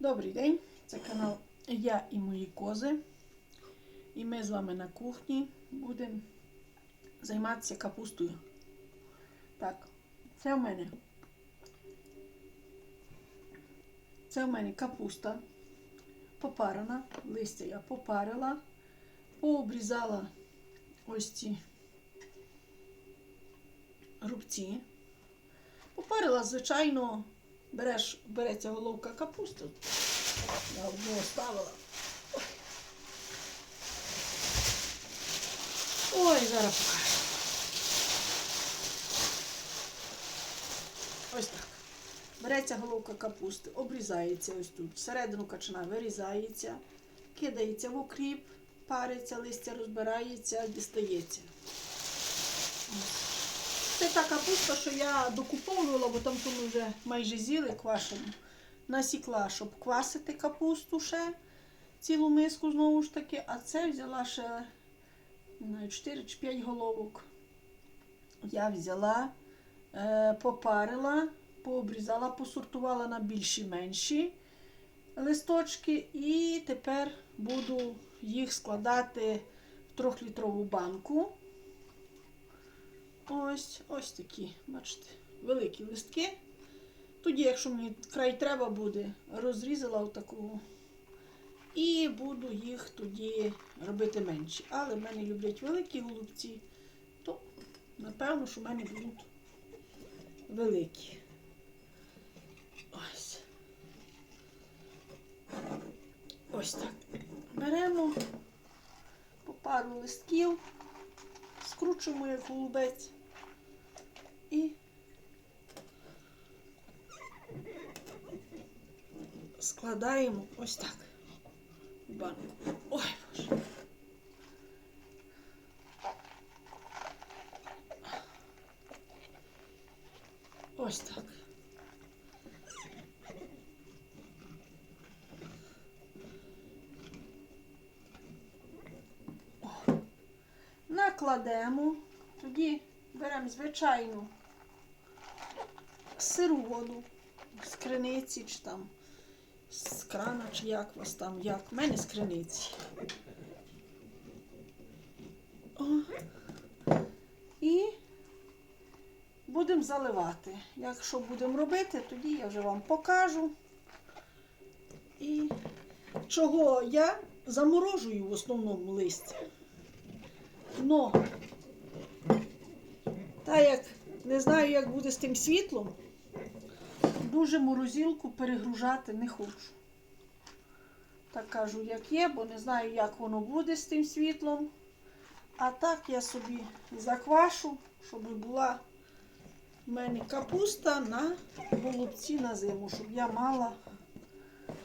Добрий день, це канал Я і мої кози. І ми з вами на кухні будемо займатися капустою. Так, це в мене. Це в мене капуста попарена, листя я попарила, пообрізала ось ці рубці. Попарила, звичайно, береш, береться головка капусти. Я одну оставила. Ой, зараз покажу. Ось так. Береться головка капусти, обрізається ось тут. Всередину качана вирізається, кидається в укріп, париться, листя розбирається, дістається. Ось. Це та капуста, що я докуповувала, бо там тому вже майже з'їли квашену. Насікла, щоб квасити капусту ще цілу миску знову ж таки, а це взяла ще не знаю, 4 чи 5 головок. Я взяла, е, попарила, пообрізала, посортувала на більші менші листочки, і тепер буду їх складати в трьохлітрову банку. Ось, ось такі, бачите, великі листки. Тоді, якщо мені край треба буде, розрізала отаку. І буду їх тоді робити менші. Але в мене люблять великі голубці, то напевно, що в мене будуть великі. Ось. Ось так. Беремо по пару листків, скручуємо як голубець і складаємо ось так в банку. Ой, боже. Ось так. О. Накладемо, тоді беремо звичайну сиру воду з криниці чи там з крана, чи як у вас там, як. У мене з криниці. О. І будемо заливати. Якщо будемо робити, тоді я вже вам покажу. І чого я заморожую в основному листя. Но, так як не знаю, як буде з тим світлом, дуже морозилку перегружати не хочу. Так кажу, як є, бо не знаю, як воно буде з тим світлом. А так я собі заквашу, щоб була в мене капуста на голубці на зиму, щоб я мала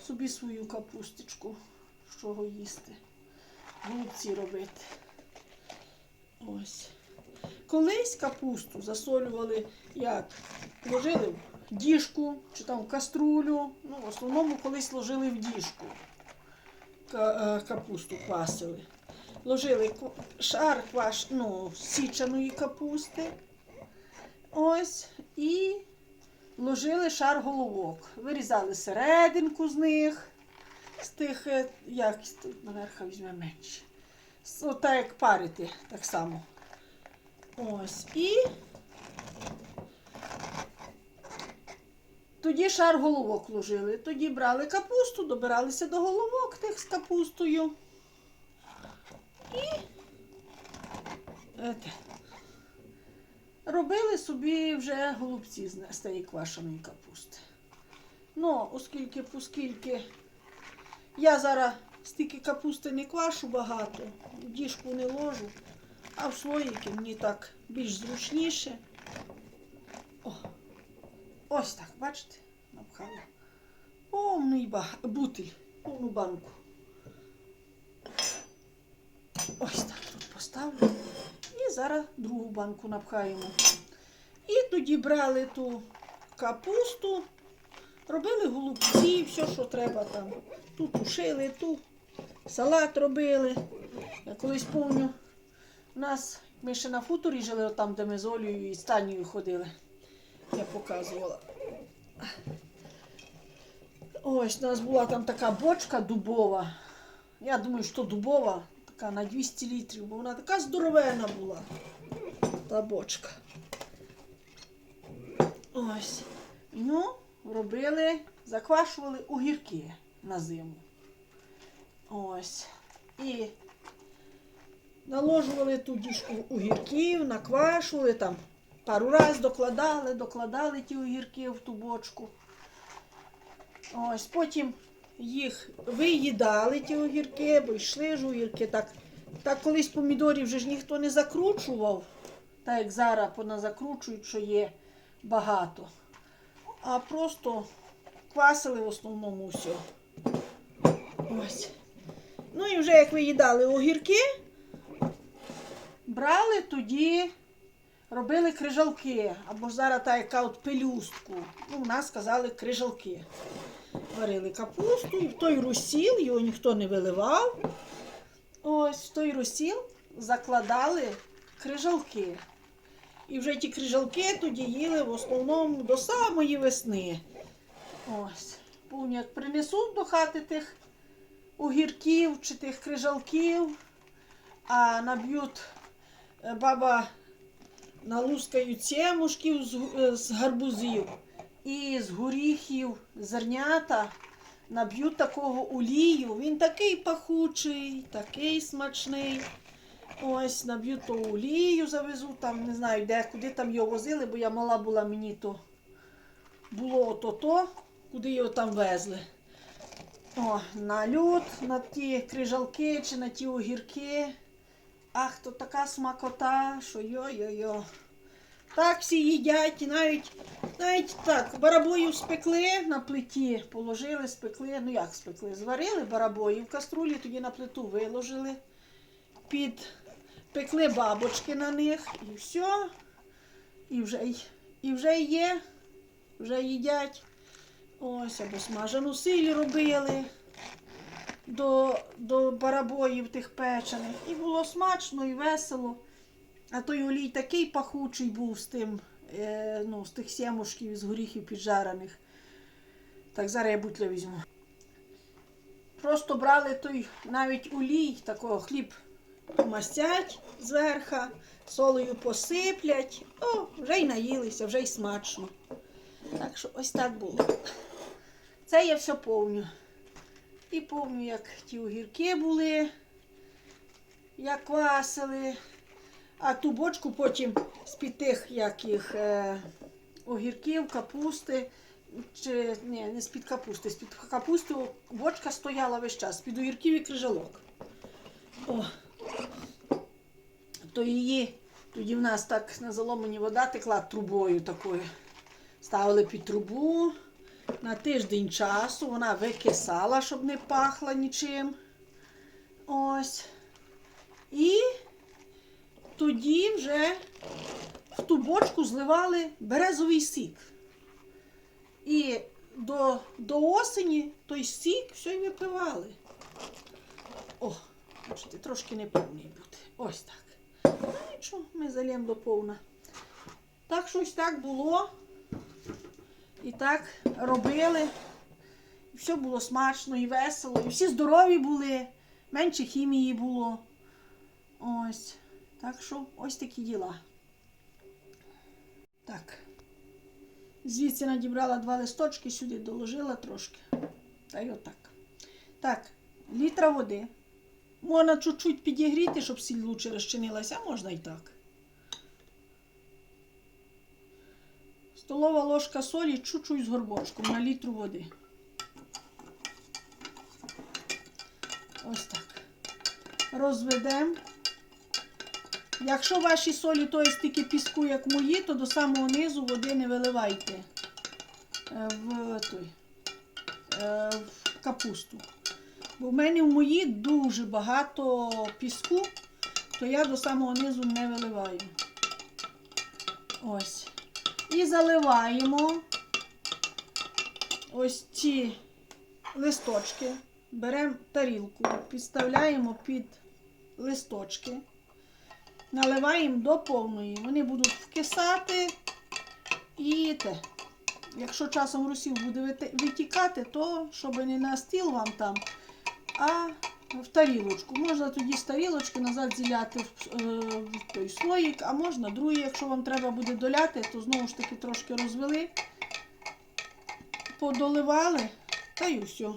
собі свою капусточку, з чого їсти. Голубці робити. Ось. Колись капусту засолювали як? Ложили в діжку чи там в каструлю. Ну, в основному колись ложили в діжку. Е, Капусту квасили. Ложили шар кваш, ну, січаної капусти. Ось. І ложили шар головок. Вирізали серединку з них. З тих, е, як тут наверха візьме менше. С- Ота як парити, так само. Ось. І тоді шар головок ложили. Тоді брали капусту, добиралися до головок тих з капустою. І ете, робили собі вже голубці з тієї квашеної капусти. Ну, оскільки, оскільки я зараз стільки капусти не квашу багато, діжку не ложу, а в слоїки мені так більш зручніше. О, ось так, бачите, напхала. Повний ба- бутиль, повну банку. Ось так тут поставлю. І зараз другу банку напхаємо. І тоді брали ту капусту, робили голубці, все, що треба там. Тут тушили, тут салат робили. Я колись помню, у нас ми ще на хуторі жили, там, де ми з Олею і Станією ходили. Я показувала. Ось, у нас була там така бочка дубова. Я думаю, що дубова, така на 200 літрів, бо вона така здоровена була. Та бочка. Ось. Ну, робили, заквашували огірки на зиму. Ось. І наложували ту діжку огірків, наквашували там. Пару раз докладали, докладали ті огірки в ту бочку. Ось потім їх виїдали, ті огірки, бо йшли ж огірки. Так, так колись помідорів вже ж ніхто не закручував, так як зараз поназакручують, що є багато. А просто квасили в основному все. Ось. Ну і вже як виїдали огірки, брали тоді, робили крижалки, або зараз та яка от пелюстку. Ну, у нас сказали крижалки. Варили капусту і в той розсіл, його ніхто не виливав. Ось в той розсіл закладали крижалки. І вже ті крижалки тоді їли в основному до самої весни. Ось. Як принесуть до хати тих огірків чи тих крижалків, а наб'ють е, баба налускають сімушків з, е, з гарбузів і з горіхів зернята наб'ють такого олію. Він такий пахучий, такий смачний. Ось наб'ють ту олію, завезу там, не знаю, де, куди там його возили, бо я мала була мені то було ото-то, куди його там везли. О, на лід, на ті крижалки чи на ті огірки. Ах, то така смакота, що йо-йо-йо. Так всі їдять, навіть, навіть так, барабоїв спекли на плиті, положили, спекли, ну як спекли, зварили барабої в каструлі, тоді на плиту виложили, під, пекли бабочки на них і все. І вже, і вже є, вже їдять. Ось, або смажену силі робили до, до барабоїв тих печених. І було смачно і весело. А той олій такий пахучий був з тим, е, ну, з тих сімушків, з горіхів піджарених. Так, зараз я бутля візьму. Просто брали той навіть олій, такого хліб помастять зверха, солею посиплять. О, вже й наїлися, вже й смачно. Так що ось так було. Це я все повню. І помню, як ті огірки були, як квасили. А ту бочку потім з-під тих як е, огірків, капусти. Чи ні, не з-під капусти. З-під капусти бочка стояла весь час, з-під огірків і крижалок. О. То її тоді в нас так на заломані вода текла трубою такою. Ставили під трубу на тиждень часу, вона викисала, щоб не пахла нічим. Ось. І тоді вже в ту бочку зливали березовий сік. І до, до осені той сік все й випивали. О, бачите, трошки неповний буде. Ось так. Ну нічого, ми залємо до повна. Так ось так було. І так робили. І все було смачно і весело. І всі здорові були, менше хімії було. Ось. Так що ось такі діла. Так. Звідси надібрала два листочки, сюди доложила трошки. Та й отак. Так, літра води. Можна чуть-чуть підігріти, щоб сіль лучше розчинилася, а можна і так. Столова ложка солі чуть-чуть з горбочком на літру води. Ось так. Розведемо. Якщо ваші солі то є стільки піску, як мої, то до самого низу води не виливайте е, в, той, е, в капусту. Бо в мене в моїй дуже багато піску, то я до самого низу не виливаю. Ось. І заливаємо ось ці листочки. Беремо тарілку, підставляємо під листочки, наливаємо до повної. Вони будуть вкисати і те. якщо часом розсіл буде витікати, то щоб не на стіл вам там, а в тарілочку. Можна тоді з тарілочки назад зіляти в, е, в той слоїк, а можна другий, якщо вам треба буде доляти, то знову ж таки трошки розвели, подоливали, та й все.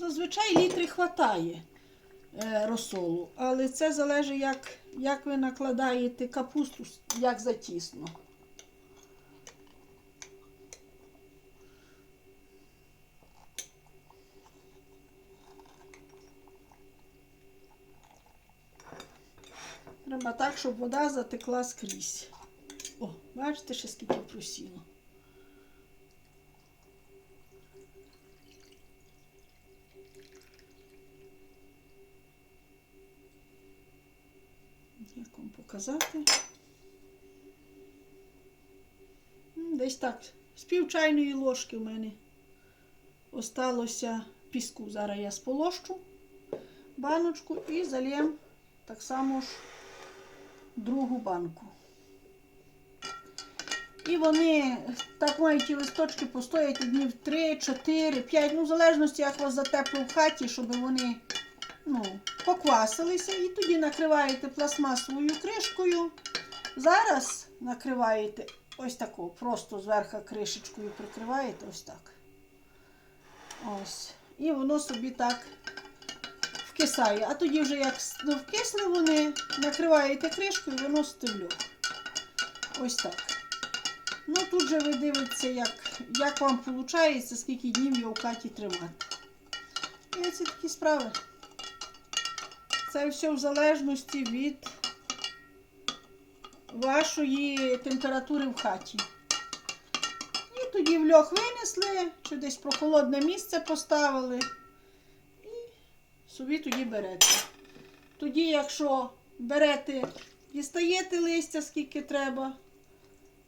Ну, зазвичай літри хватає е, розсолу, але це залежить, як, як ви накладаєте капусту, як затісно. Треба так, щоб вода затекла скрізь. О, бачите, ще скільки просіло. Як вам показати? Десь так, з пів чайної ложки в мене осталося піску. Зараз я сполощу баночку і зальєм так само ж другу банку. І вони так мають ті листочки постоять днів 3, 4, 5, ну в залежності, як вас затепло в хаті, щоб вони ну, поквасилися. І тоді накриваєте пластмасовою кришкою. Зараз накриваєте ось таку, просто зверху кришечкою прикриваєте ось так. Ось. І воно собі так вкисає. А тоді вже як ну, вкисли вони, накриваєте кришкою, воно стивлю. Ось так. Ну тут же ви дивитеся, як, як вам виходить, скільки днів його в хаті тримати. І оці такі справи. Це все в залежності від вашої температури в хаті. І тоді в льох винесли, чи десь прохолодне місце поставили. І собі тоді берете. Тоді, якщо берете, дістаєте листя, скільки треба,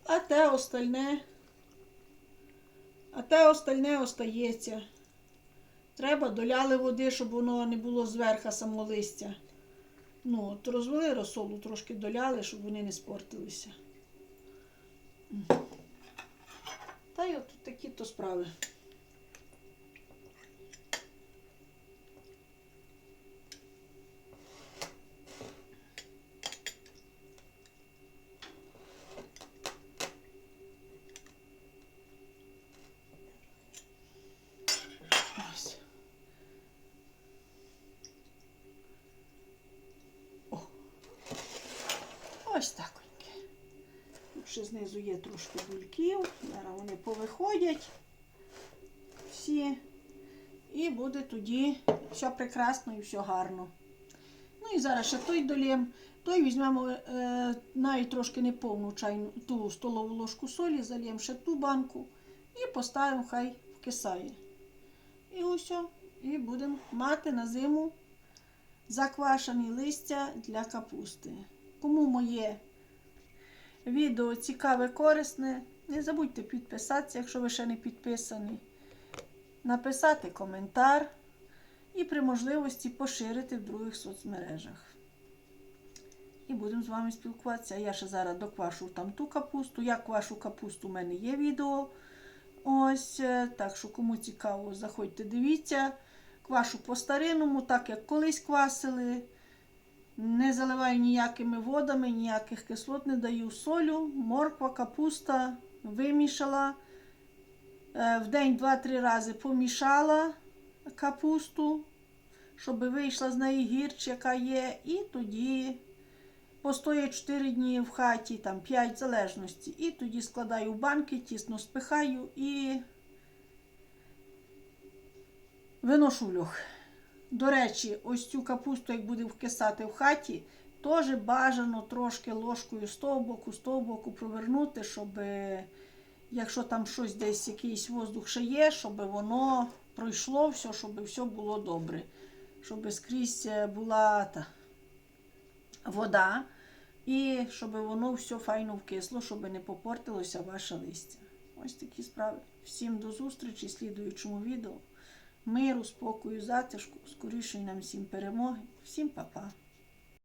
а те остальне, а те остальне остається. Треба доляли води, щоб воно не було зверху само листя. Ну, от розвели розсолу, трошки доляли, щоб вони не спортилися. Та й от такі то справи. Ось. О. Ось так. Тут ще знизу є трошки бульків. Зараз вони повиходять всі. І буде тоді все прекрасно і все гарно. Ну і зараз ще той долєм. Той візьмемо е, навіть трошки неповну чайну ту столову ложку солі, зальємо ще ту банку і поставимо, хай вкисає. І усе. І будемо мати на зиму заквашені листя для капусти. Кому моє відео цікаве, корисне, не забудьте підписатися, якщо ви ще не підписані. Написати коментар і при можливості поширити в других соцмережах. І будемо з вами спілкуватися. Я ще зараз доквашу там ту капусту. Як квашу капусту, у мене є відео. Ось, е, так що кому цікаво, заходьте, дивіться. Квашу по-старинному, так як колись квасили. Не заливаю ніякими водами, ніяких кислот не даю солю, морква, капуста вимішала. Е, В день 2-3 рази помішала капусту, щоб вийшла з неї гірч, яка є. І тоді постоять 4 дні в хаті, там 5 в залежності. І тоді складаю в банки, тісно спихаю і виношу льох. До речі, ось цю капусту, як буде вкисати в хаті, теж бажано трошки ложкою з того боку, з того боку провернути, щоб, е, якщо там щось десь, якийсь воздух ще є, щоб воно пройшло все, щоб все було добре. Щоб скрізь е, була та вода, І щоб воно все файно вкисло, щоб не попортилося ваше листя. Ось такі справи. Всім до зустрічі в слідуючому відео. Миру, спокою, затишку, скорішої нам всім перемоги. Всім па-па.